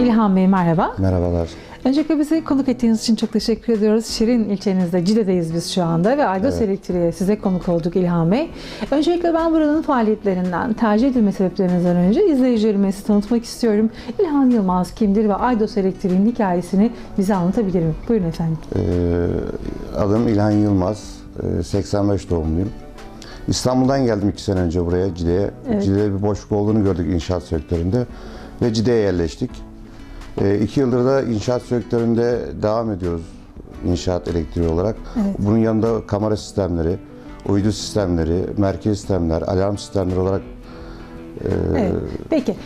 İlhan Bey merhaba. Merhabalar. Öncelikle bizi konuk ettiğiniz için çok teşekkür ediyoruz. Şirin ilçenizde, Cide'deyiz biz şu anda ve Aydos Evet. Elektriğe size konuk olduk İlhan Bey. Öncelikle ben buranın faaliyetlerinden, tercih edilme sebeplerinizden önce izleyicilerime sizi tanıtmak istiyorum. İlhan Yılmaz kimdir ve Aydos Elektriğin hikayesini bize anlatabilir mi? Buyurun efendim. Ee, adım İlhan Yılmaz. Ee, 85 doğumluyum. İstanbul'dan geldim iki sene önce buraya Cide'ye. Evet. Cide'de bir boşluk olduğunu gördük inşaat sektöründe ve Cide'ye yerleştik. Ee, iki yıldır da inşaat sektöründe devam ediyoruz inşaat elektriği olarak. Evet. Bunun yanında kamera sistemleri, uydu sistemleri, merkez sistemler, alarm sistemleri olarak Evet. Peki.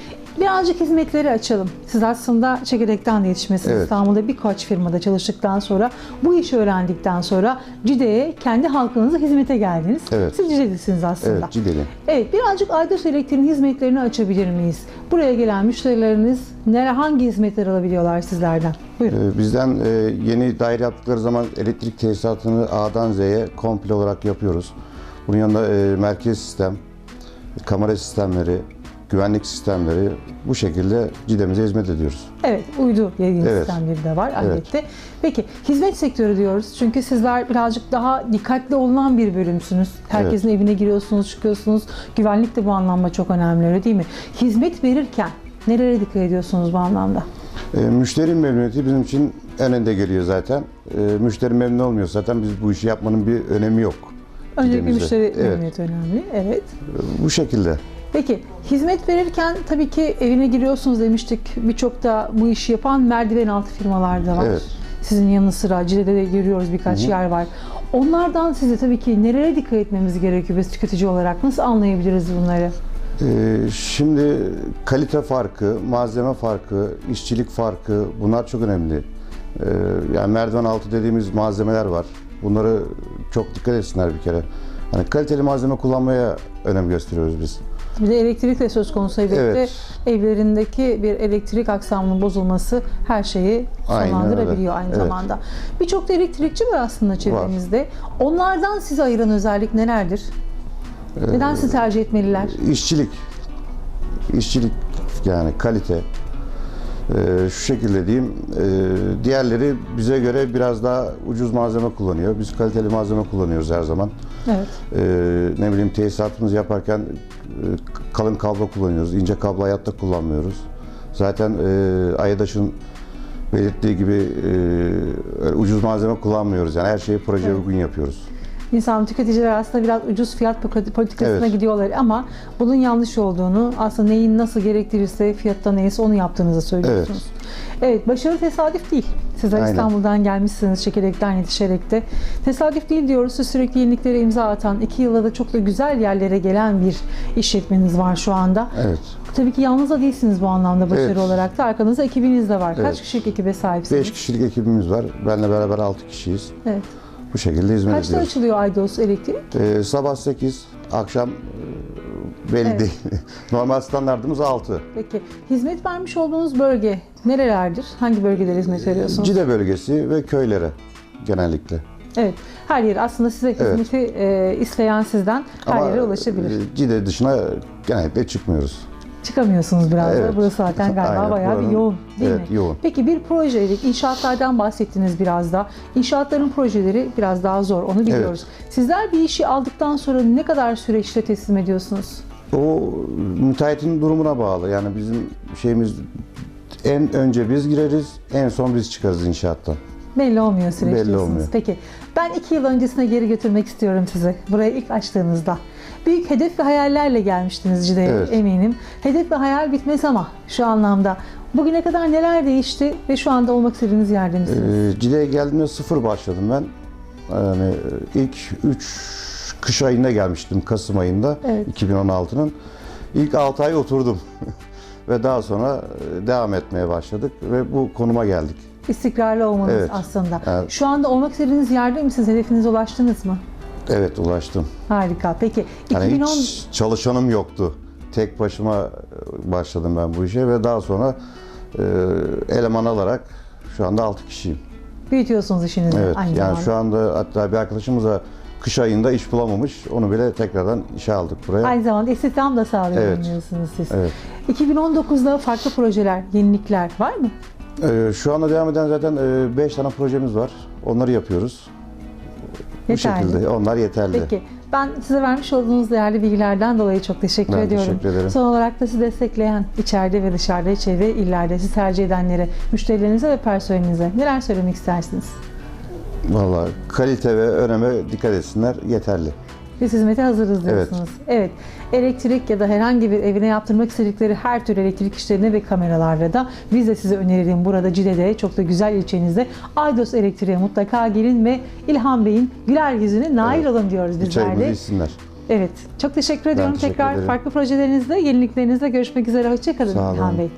Birazcık hizmetleri açalım. Siz aslında çekirdekten de yetişmesiniz. Evet. İstanbul'da birkaç firmada çalıştıktan sonra, bu işi öğrendikten sonra Cide'ye kendi halkınıza hizmete geldiniz. Evet. Siz Cide'lisiniz aslında. evet Cide'li. Evet, birazcık Aydos Elektriğin hizmetlerini açabilir miyiz? Buraya gelen müşterileriniz nere hangi hizmetler alabiliyorlar sizlerden? Buyurun. Ee, Bizden e, yeni daire yaptıkları zaman elektrik tesisatını A'dan Z'ye komple olarak yapıyoruz. Bunun yanında e, merkez sistem, kamera sistemleri, güvenlik sistemleri bu şekilde cidemize hizmet ediyoruz. Evet, uydu yayın Evet. sistemleri de var elbette. Peki, hizmet sektörü diyoruz. Çünkü sizler birazcık daha dikkatli olunan bir bölümsünüz. Herkesin evine giriyorsunuz, çıkıyorsunuz. Güvenlik de bu anlamda çok önemli öyle değil mi? Hizmet verirken nelere dikkat ediyorsunuz bu anlamda? E, müşteri memnuniyeti bizim için en önde geliyor zaten. E, müşteri memnun olmuyor zaten biz bu işi yapmanın bir önemi yok. Öncelikle müşteri Evet. memnuniyeti önemli. Evet. Bu şekilde. Peki hizmet verirken tabii ki evine giriyorsunuz demiştik. Birçok da bu işi yapan merdiven altı firmalar da var. Evet. Sizin yanı sıra Cide'de de görüyoruz birkaç yer var. Onlardan size tabii ki nerelere dikkat etmemiz gerekiyor biz tüketici olarak? Nasıl anlayabiliriz bunları? Ee, Şimdi kalite farkı, malzeme farkı, işçilik farkı bunlar çok önemli. Ee, Yani merdiven altı dediğimiz malzemeler var. Bunları çok dikkat etsinler bir kere. Hani kaliteli malzeme kullanmaya önem gösteriyoruz biz. Bir de elektrik de söz konusu elbette. Evet. Evlerindeki bir elektrik aksamının bozulması her şeyi Aynen sonlandırabiliyor öyle. aynı Evet. zamanda. Birçok da elektrikçi var aslında çevremizde. Onlardan sizi ayıran özellik nelerdir? Ee, Neden sizi tercih etmeliler? İşçilik, işçilik yani kalite. Ee, şu şekilde diyeyim, ee, diğerleri bize göre biraz daha ucuz malzeme kullanıyor. Biz kaliteli malzeme kullanıyoruz her zaman. Evet. Ee, ne bileyim tesisatımızı yaparken kalın kablo kullanıyoruz. ince kablo hayatta kullanmıyoruz. Zaten e, Ayadaş'ın belirttiği gibi e, ucuz malzeme kullanmıyoruz. Yani her şeyi projeye uygun yapıyoruz. İnsan tüketiciler aslında biraz ucuz fiyat politikasına Evet. gidiyorlar ama bunun yanlış olduğunu aslında neyin nasıl gerektirirse fiyatta neyse onu yaptığınızı söylüyorsunuz. Evet, başarı tesadüf değil. Sizler Aynen. İstanbul'dan gelmişsiniz çekirdekten yetişerek de. Tesadüf değil diyoruz. Sürekli yeniliklere imza atan, iki yılda da çok da güzel yerlere gelen bir işletmeniz var şu anda. Evet. Tabii ki yalnız da değilsiniz bu anlamda başarı Evet. olarak da. Arkanızda ekibiniz de var. Kaç Evet. kişilik ekibe sahipsiniz? 5 kişilik ekibimiz var. Benle beraber 6 kişiyiz. Evet. Bu şekilde hizmet Kaçta ediyoruz. açılıyor Aydos Elektrik? Ee, sabah 8, akşam e, belli Evet. değil. Normal standartımız 6. Peki hizmet vermiş olduğunuz bölge nerelerdir? Hangi bölgelere hizmet veriyorsunuz? Cide bölgesi ve köylere genellikle. Evet. Her yer aslında size Evet. hizmeti e, isteyen sizden her yere ulaşabilir. e, Cide dışına genellikle çıkmıyoruz. Çıkamıyorsunuz biraz da. Evet. Burası zaten galiba Aynen, bayağı bir buranın- yoğun değil evet, mi? yoğun. Peki bir projelik inşaatlardan bahsettiniz biraz da. İnşaatların projeleri biraz daha zor onu biliyoruz. Sizler bir işi aldıktan sonra ne kadar süreçte teslim ediyorsunuz? O müteahhitin durumuna bağlı. Yani bizim şeyimiz en önce biz gireriz, en son biz çıkarız inşaattan. Belli olmuyor süreç Belli diyorsunuz. olmuyor. Peki ben iki yıl öncesine geri götürmek istiyorum sizi. Buraya ilk açtığınızda. Büyük hedef ve hayallerle gelmiştiniz Cide'ye Evet. eminim. Hedef ve hayal bitmez ama şu anlamda. Bugüne kadar neler değişti ve şu anda olmak istediğiniz yerde misiniz? Ee, Cide'ye geldiğimde sıfır başladım ben. Yani ilk 3 kış ayında gelmiştim, Kasım ayında Evet. 2016'nın. İlk 6 ay oturdum. ve daha sonra e, devam etmeye başladık ve bu konuma geldik. İstikrarlı olmanız evet. aslında. Evet. Şu anda olmak istediğiniz yerde misiniz? Hedefinize ulaştınız mı? Evet ulaştım. Harika. Peki Yani 2010 hiç çalışanım yoktu. Tek başıma e, başladım ben bu işe ve daha sonra e, eleman alarak şu anda 6 kişiyim. büyütüyorsunuz işinizi Evet. aynı yani zamanda. şu anda hatta bir arkadaşımıza kış ayında iş bulamamış. Onu bile tekrardan işe aldık buraya. Aynı zamanda istihdam da sağlayabiliyorsunuz Evet. siz. Evet. 2019'da farklı projeler, yenilikler var mı? Ee, şu anda devam eden zaten 5 tane projemiz var. Onları yapıyoruz. Bu Yeterli. şekilde. Onlar yeterli. Peki. Ben size vermiş olduğunuz değerli bilgilerden dolayı çok teşekkür Ben ediyorum. teşekkür ederim. Son olarak da sizi destekleyen içeride ve dışarıda, çevre illerde sizi tercih edenlere, müşterilerinize ve personelinize neler söylemek istersiniz? Vallahi kalite ve öneme dikkat etsinler. Yeterli. Biz hizmete hazırız diyorsunuz. Evet. Elektrik ya da herhangi bir evine yaptırmak istedikleri her tür elektrik işlerine ve kameralarla da biz de size önerelim burada Cide'de çok da güzel ilçenizde Aydos Elektriğe mutlaka gelin ve İlhan Bey'in güler yüzüne nail Evet. olun diyoruz bizler de. içsinler. Evet. Çok teşekkür ediyorum. teşekkür Tekrar ederim. farklı projelerinizde, yeniliklerinizle görüşmek üzere. Hoşçakalın Sağ olun. İlhan Bey.